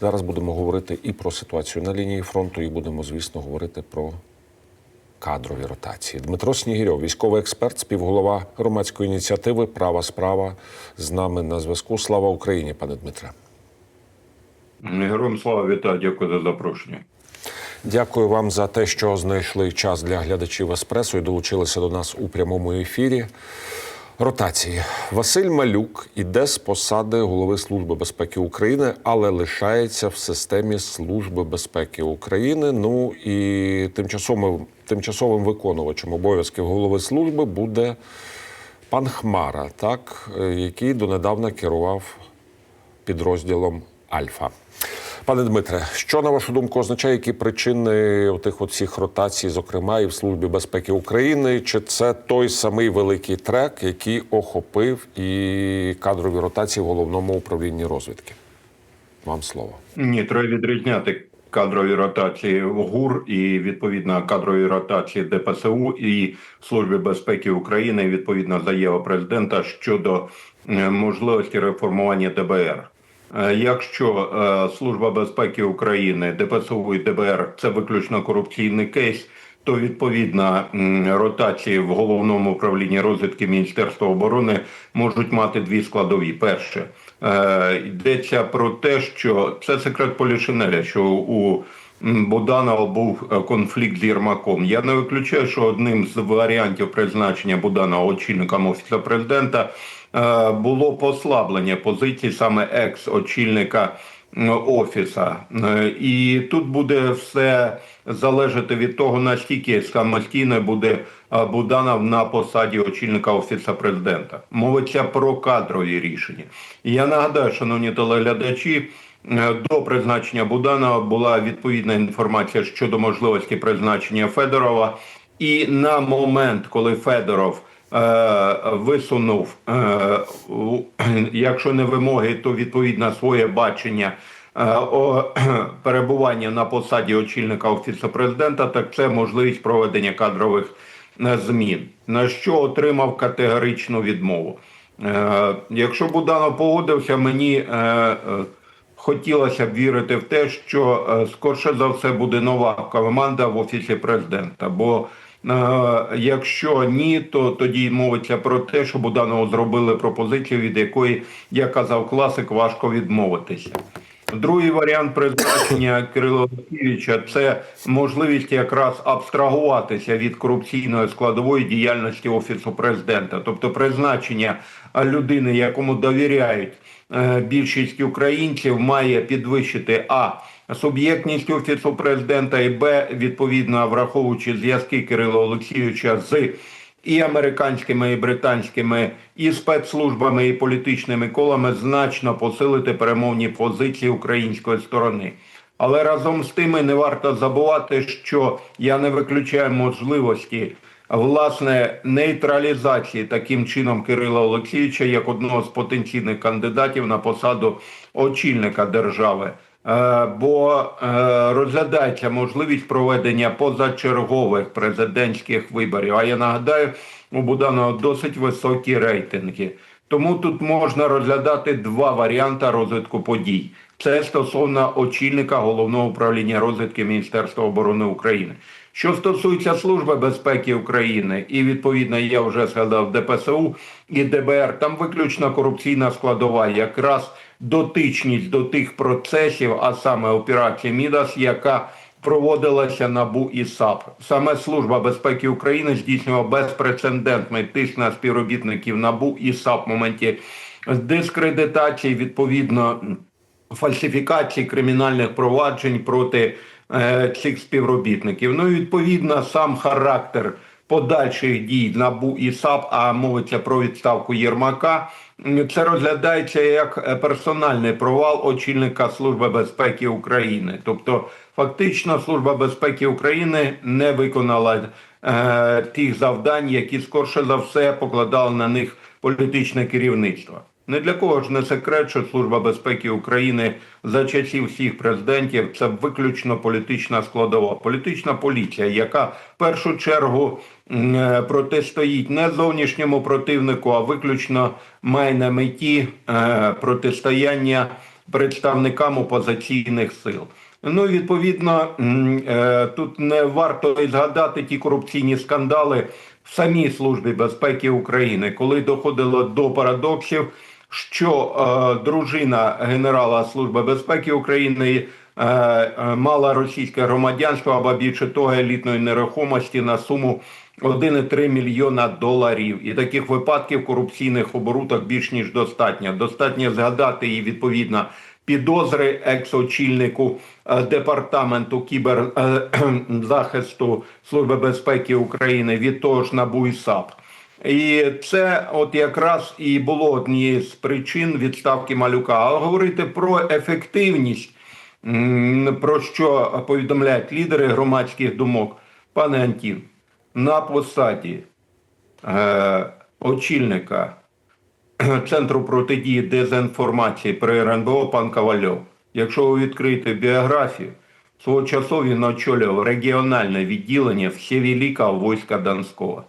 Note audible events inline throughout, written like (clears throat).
Зараз будемо говорити і про ситуацію на лінії фронту, і будемо, звісно, говорити про кадрові ротації. Дмитро Снігірьов, військовий експерт, співголова громадської ініціативи Права справа з нами на зв'язку. Слава Україні, пане Дмитре. Героям слава вітаю, дякую за запрошення. Дякую вам за те, що знайшли час для глядачів еспресо і долучилися до нас у прямому ефірі. Ротації Василь Малюк іде з посади голови Служби безпеки України, але лишається в системі Служби безпеки України. Ну і тимчасовим, тимчасовим виконувачем обов'язків голови служби буде пан Хмара, так е, який донедавна керував підрозділом Альфа. Пане Дмитре, що на вашу думку означає, які причини тих всіх ротацій, зокрема і в Службі безпеки України? Чи це той самий великий трек, який охопив і кадрові ротації в головному управлінні розвідки? Вам слово. Ні, треба відрізняти кадрові ротації ГУР і відповідно кадрові ротації ДПСУ і Служби безпеки України. і, Відповідно заява президента щодо е, можливості реформування ДБР. Е, Якщо е, Служба безпеки України, ДПСУ і ДБР це виключно корупційний кейс, то відповідна ротації в головному управлінні розвідки Міністерства оборони можуть мати дві складові. Перше е, йдеться про те, що це секрет Полішинеля, що у Буданова був е, конфлікт з Єрмаком. Я не виключаю, що одним з варіантів призначення Буданова очільником офісу президента е, було послаблення позицій саме екс-очільника офіса. Е, І тут буде все залежати від того, наскільки самостійно буде Буданов на посаді очільника офісу президента. Мовиться про кадрові рішення. Я нагадаю, шановні телеглядачі. Е, До призначення Буданова була відповідна інформація щодо можливості призначення Федорова. І на момент, коли Федоров е, висунув, е, (clears throat) якщо не вимоги, то відповідно своє бачення е, о, (clears throat) перебування на посаді очільника офісу президента, так це можливість проведення кадрових е, змін, на що отримав категоричну відмову. Е, Якщо Буданов погодився, мені е, е, хотілося б вірити в те, що е, скорше за все буде нова команда в офісі президента. Бо е, якщо ні, то тоді мовиться про те, що Буданову зробили пропозицію, від якої, як казав класик, важко відмовитися. Другий варіант призначення (coughs) Кирила Олексійовича – це можливість якраз абстрагуватися від корупційної складової діяльності офісу президента, тобто призначення людини, якому довіряють е, більшість українців, має підвищити а суб'єктність офісу президента і б відповідно враховуючи зв'язки Кирила Олексійовича з і американськими, і британськими, і спецслужбами, і політичними колами значно посилити перемовні позиції української сторони. Але разом з тим і не варто забувати, що я не виключаю можливості власне нейтралізації таким чином Кирила Олексійовича як одного з потенційних кандидатів на посаду очільника держави. Е, Бо е, розглядається можливість проведення позачергових президентських виборів. А я нагадаю, у Буданова досить високі рейтинги. Тому тут можна розглядати два варіанти розвитку подій. Це стосовно очільника головного управління розвідки Міністерства оборони України. Що стосується Служби безпеки України, і відповідно я вже згадав ДПСУ і ДБР, там виключно корупційна складова, якраз дотичність до тих процесів, а саме операція Мідас, яка проводилася НАБУ і САП. Саме Служба безпеки України здійснювала безпрецедентний тиск на співробітників НАБУ і САП в моменті дискредитації відповідно фальсифікації кримінальних проваджень проти е, цих співробітників. Ну і відповідно сам характер подальших дій НАБУ і САП, а мовиться про відставку Єрмака. Це розглядається як персональний провал очільника Служби безпеки України. Тобто, фактично, Служба безпеки України не виконала е, тих завдань, які скорше за все покладало на них політичне керівництво. Не для кого ж не секрет, що Служба безпеки України за часів всіх президентів це виключно політична складова, політична поліція, яка в першу чергу е, протистоїть не зовнішньому противнику, а виключно має на меті е, протистояння представникам опозиційних сил. Ну, відповідно, е, тут не варто і згадати ті корупційні скандали в самій службі безпеки України, коли доходило до парадоксів, що е, дружина генерала Служби безпеки України е, е, мала російське громадянство або більше того елітної нерухомості на суму 1,3 мільйона доларів. І таких випадків корупційних оборудок більш ніж достатньо. Достатньо згадати і відповідно підозри екс-очільнику е, департаменту кіберзахисту (clears throat) Служби безпеки України від того ж НАБУ і САП. І це от якраз і було однією з причин відставки малюка. А говорити про ефективність, про що повідомляють лідери громадських думок, пане Антін, на посаді е, очільника Центру протидії дезінформації при РНБО пан Ковальов. Якщо ви відкриєте біографію, свого часу він очолював регіональне відділення Всевеликого війська Донського.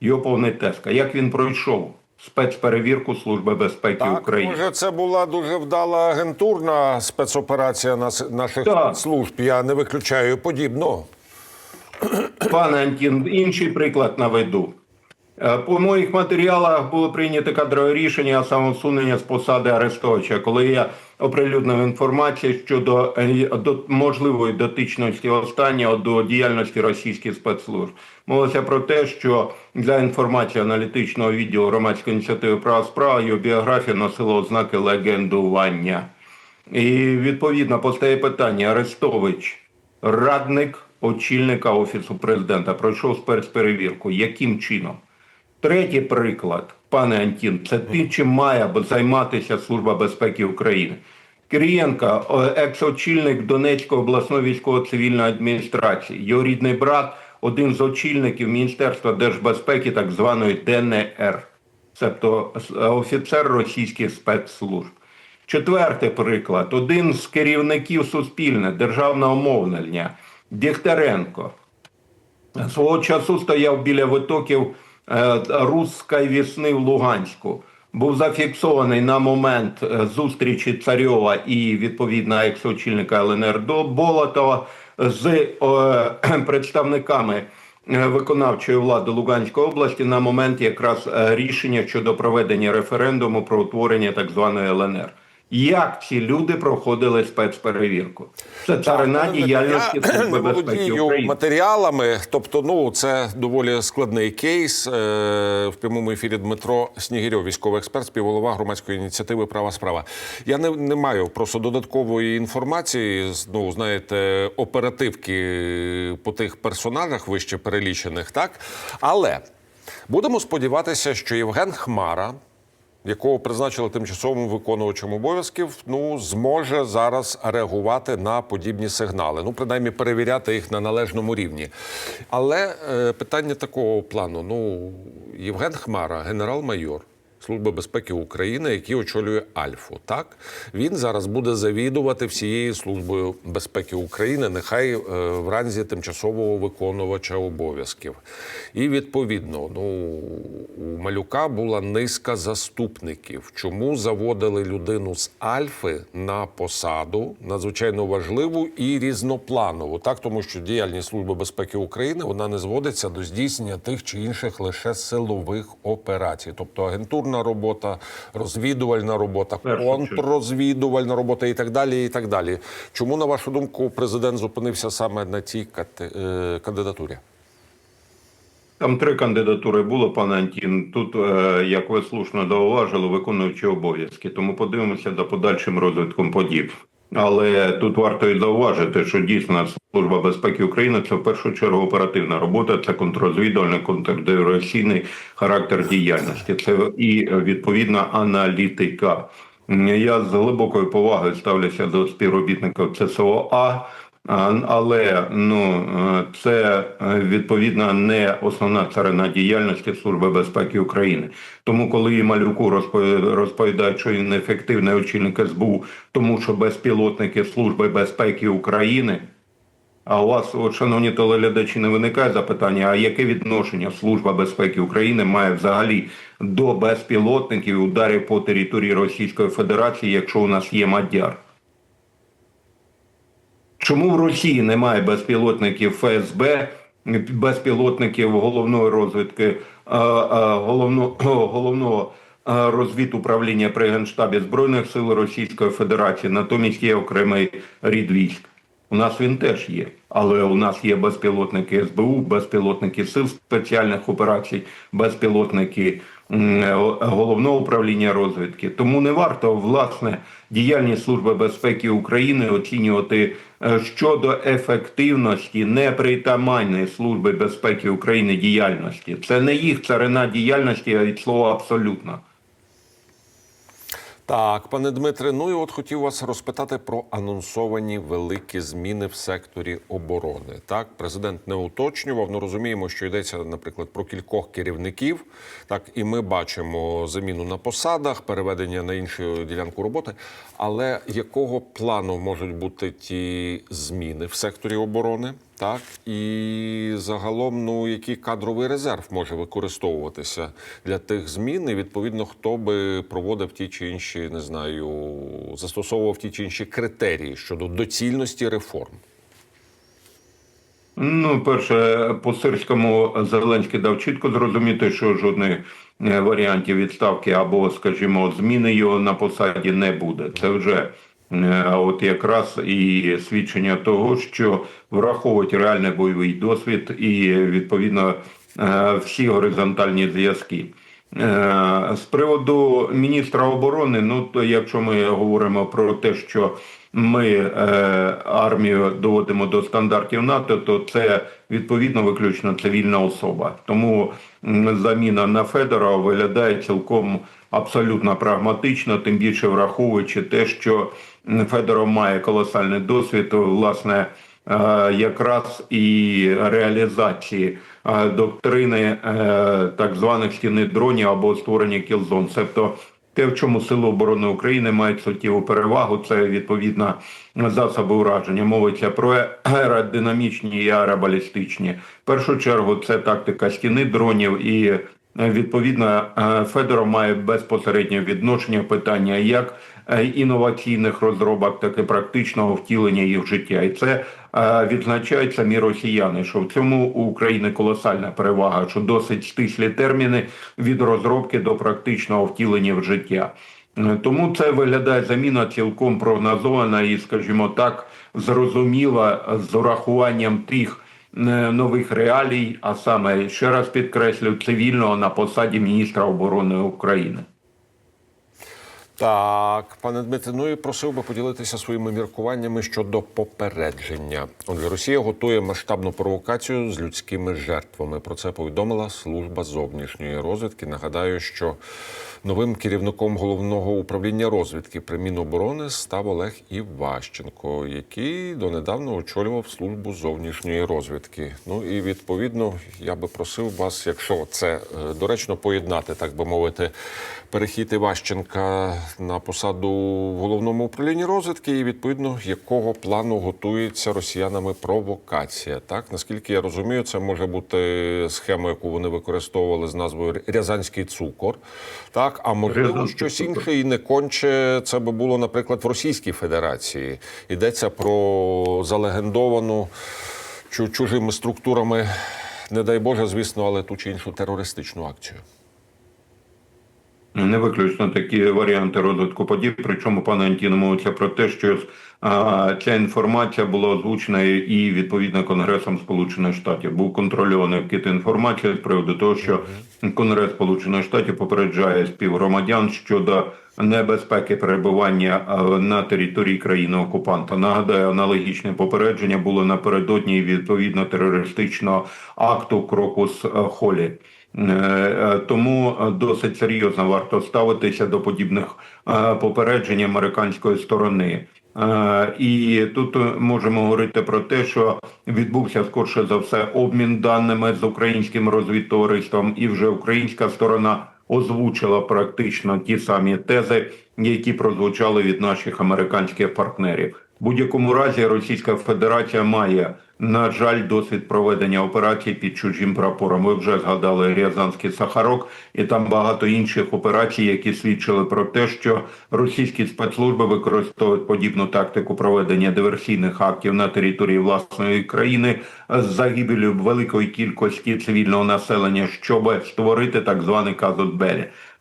Його повний тезка. Як він пройшов спецперевірку Служби безпеки Так, України? може, це була дуже вдала агентурна спецоперація наших Так. служб. Я не виключаю подібного. Пане Антін, інший приклад наведу. Е, По моїх матеріалах було прийнято кадрове рішення самоусунення з посади арестовича, коли я оприлюднив інформацію щодо е, до можливої дотичності останнього до діяльності російських спецслужб. Мовилося про те, що для інформації аналітичного відділу громадської ініціативи права справа його біографія носила ознаки легендування. І відповідно постає питання: Арестович, радник очільника офісу президента, пройшов спецперевірку. Яким чином? Третій приклад, пане Антін, це тим, чим має займатися Служба безпеки України. Кирієнко, екс-очільник Донецької обласної військово-цивільної адміністрації, його рідний брат, один з очільників Міністерства держбезпеки так званої ДНР, тобто офіцер російських спецслужб. Четвертий приклад: один з керівників Суспільне державного мовлення Дігтяренко свого часу стояв біля витоків е, Руської весни в Луганську. Був зафіксований на момент е, зустрічі Царьова і відповідно екс-очільника ЛНР до Болотова з е, (clears throat) представниками виконавчої влади Луганської області на момент якраз рішення щодо проведення референдуму про утворення так званої ЛНР. Як ці люди проходили спецперевірку? Це царина діяльності Служби (clears throat) безпеки України. матеріалами. Тобто, ну це доволі складний кейс. Е, В прямому ефірі Дмитро Снігирьов, військовий експерт, співголова громадської ініціативи Права справа. Я не, не маю просто додаткової інформації. Ну знаєте, оперативки по тих персонажах вище перелічених, так але будемо сподіватися, що Євген Хмара якого призначили тимчасовим виконувачем обов'язків, ну зможе зараз реагувати на подібні сигнали. Ну, принаймні, перевіряти їх на належному рівні. Але е, питання такого плану: ну, Євген Хмара, генерал-майор. Служби безпеки України, який очолює Альфу, так він зараз буде завідувати всією службою безпеки України, нехай е, в ранзі тимчасового виконувача обов'язків. І відповідно, ну у малюка була низка заступників. Чому заводили людину з Альфи на посаду надзвичайно важливу і різнопланову? Так, тому що діяльність служби безпеки України вона не зводиться до здійснення тих чи інших лише силових операцій, тобто агентурна робота, розвідувальна робота, контррозвідувальна робота і так далі. І так далі. Чому, на вашу думку, президент зупинився саме на цій е, кандидатурі? Там три кандидатури було, пане Антін. Тут, е, як ви слушно зауважили, виконуючі обов'язки. Тому подивимося за подальшим розвитком подій. Але тут варто і зауважити, що дійсно служба безпеки України це в першу чергу оперативна робота, це контррозвідувальний, контрдиверсійний характер діяльності. Це і відповідна аналітика. Я з глибокою повагою ставлюся до співробітників ЦСОА. Але ну е, це е, відповідно не основна царина діяльності Служби безпеки України. Тому, коли і малюку розпо- розповідають, що він ефективний очільник СБУ, тому що безпілотники Служби безпеки України А у вас, от, шановні телеглядачі, не виникає запитання, а яке відношення Служба безпеки України має взагалі до безпілотників і ударів по території Російської Федерації, якщо у нас є Мадяр? Чому в Росії немає безпілотників ФСБ, безпілотників головної розвідки, а, а, (clears throat) головного розвідуправління при Генштабі Збройних сил Російської Федерації, натомість є окремий рід військ. У нас він теж є, але у нас є безпілотники СБУ, безпілотники сил спеціальних операцій, безпілотники е, головного управління розвідки. Тому не варто власне діяльність Служби безпеки України оцінювати е, щодо ефективності непритаманної Служби безпеки України діяльності. Це не їх царина діяльності, а від слова абсолютно. Так, пане Дмитре, ну і от хотів вас розпитати про анонсовані великі зміни в секторі оборони. Так, президент не уточнював. Ну розуміємо, що йдеться, наприклад, про кількох керівників. Так, і ми бачимо заміну на посадах, переведення на іншу ділянку роботи. Але якого плану можуть бути ті зміни в секторі оборони? Так і загалом, ну який кадровий резерв може використовуватися для тих змін, і відповідно, хто би проводив ті чи інші, не знаю, застосовував ті чи інші критерії щодо доцільності реформ. Ну, перше, по сирському Зеленський дав чітко зрозуміти, що жодних е, варіантів відставки або, скажімо, зміни його на посаді не буде. Це вже е, от якраз і свідчення того, що враховують реальний бойовий досвід і відповідно е, всі горизонтальні зв'язки. Е, З приводу міністра оборони, ну то якщо ми говоримо про те, що ми армію доводимо до стандартів НАТО, то це відповідно виключно цивільна особа. Тому заміна на Федорова виглядає цілком абсолютно прагматично, тим більше враховуючи те, що Федоров має колосальний досвід, власне. е, Якраз і реалізації е, доктрини е, так званих стіни дронів або створення кілзон, тобто те, в чому Сили оборони України мають суттєву перевагу, це відповідно засоби ураження. Мовиться про аеродинамічні і аеробалістичні. В першу чергу це тактика стіни дронів і. Е, Відповідно, е, Федоров має безпосереднє відношення питання як е, інноваційних розробок, так і практичного втілення їх в життя. І це відзначають самі росіяни, що в цьому у України колосальна перевага, що досить стислі терміни від розробки до практичного втілення в життя. Тому це виглядає заміна цілком прогнозована і, скажімо так, зрозуміла з урахуванням тих нових реалій, а саме ще раз підкреслю цивільного на посаді міністра оборони України. Так, пане Дмитре, ну і просив би поділитися своїми міркуваннями щодо попередження. Отже, Росія готує масштабну провокацію з людськими жертвами. Про це повідомила служба зовнішньої розвідки. Нагадаю, що новим керівником головного управління розвідки при Міноборони став Олег Іващенко, який донедавна очолював службу зовнішньої розвідки. Ну і відповідно я би просив вас, якщо це е, доречно поєднати, так би мовити, перехід Іващенка на посаду в головному управлінні розвідки, і відповідно якого плану готується росіянами провокація. Так наскільки я розумію, це може бути схема, яку вони використовували з назвою Рязанський цукор. Так, а можливо, Рязанський щось цукор. інше і не конче. Це би було, наприклад, в Російській Федерації. Йдеться про залегендовану чужими структурами, не дай Боже, звісно, але ту чи іншу терористичну акцію. Не виключно такі варіанти розвитку подій. Причому пане Антіно мовиться про те, що а, ця інформація була озвучена і відповідно Конгресом Сполучених Штатів. Був контрольований вкид інформації з приводу того, що Конгрес Сполучених Штатів попереджає співгромадян щодо небезпеки перебування на території країни окупанта. Нагадаю, аналогічне попередження було напередодні відповідно терористичного акту Крокус Холі. Е, е, Тому е, досить серйозно варто ставитися до подібних попереджень американської сторони. І тут можемо говорити про те, що відбувся скорше за все обмін даними з українським розвідтовариством, і вже українська сторона озвучила практично ті самі тези, які прозвучали від наших американських партнерів. В будь-якому разі Російська Федерація має на жаль, досвід проведення операцій під чужим прапором. Ви вже згадали Рязанський Сахарок, і там багато інших операцій, які свідчили про те, що російські спецслужби використовують подібну тактику проведення диверсійних актів на території власної країни з загибелю великої кількості цивільного населення, щоб створити так званий казус.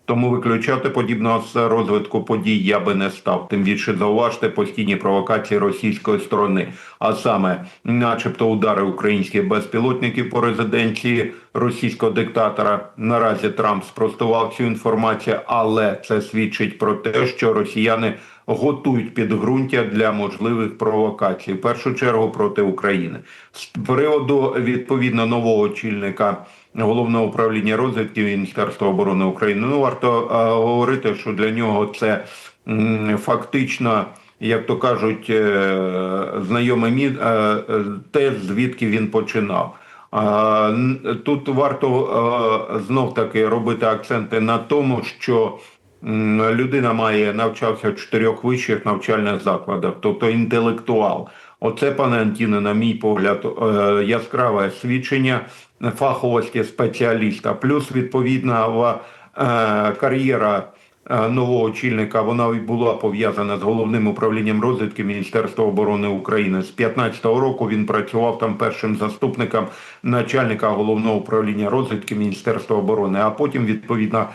Тому виключати подібного з розвитку подій я би не став. Тим більше зауважте постійні провокації російської сторони, а саме, начебто, удари українських безпілотників по резиденції російського диктатора. Наразі Трамп спростував цю інформацію, але це свідчить про те, що росіяни готують підґрунтя для можливих провокацій, в першу чергу проти України. З приводу відповідно нового очільника головного управління розвідки Міністерства оборони України. Ну варто е, говорити, що для нього це фактично. Як то кажуть, е, знайоме мі... е, те, звідки він починав. Тут варто знов таки робити акценти на тому, що людина має навчався в чотирьох вищих навчальних закладах, тобто інтелектуал. Оце, пане Антіне, на мій погляд, е, яскраве свідчення фаховості спеціаліста. Плюс відповідна е, кар'єра е, нового очільника вона була пов'язана з головним управлінням розвідки Міністерства оборони України. З 15-го року він працював там першим заступником начальника головного управління розвідки Міністерства оборони, а потім відповідно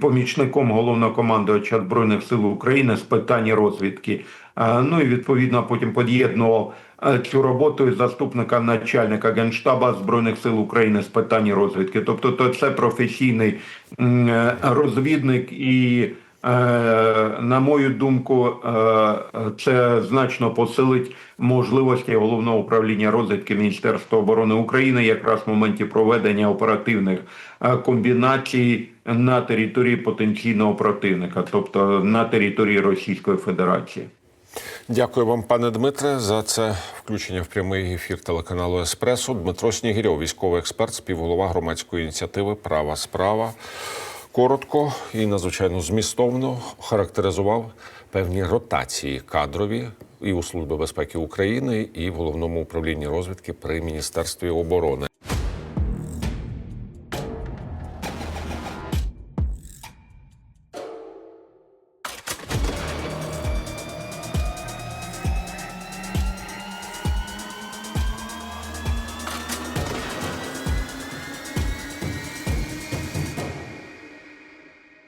помічником головнокомандувача збройних сил України з питань розвідки. Е, Ну і відповідно потім під'єднував е, цю роботу із заступника начальника генштаба збройних сил України з питань розвідки. Тобто, то це професійний е, розвідник і. На мою думку, це значно посилить можливості головного управління розвідки Міністерства оборони України якраз в моменті проведення оперативних комбінацій на території потенційного противника, тобто на території Російської Федерації. Дякую вам, пане Дмитре, за це включення в прямий ефір телеканалу Еспресо. Дмитро Снігирьов, військовий експерт, співголова громадської ініціативи Права справа. Коротко і надзвичайно змістовно характеризував певні ротації кадрові і у Службі безпеки України, і в головному управлінні розвідки при міністерстві оборони.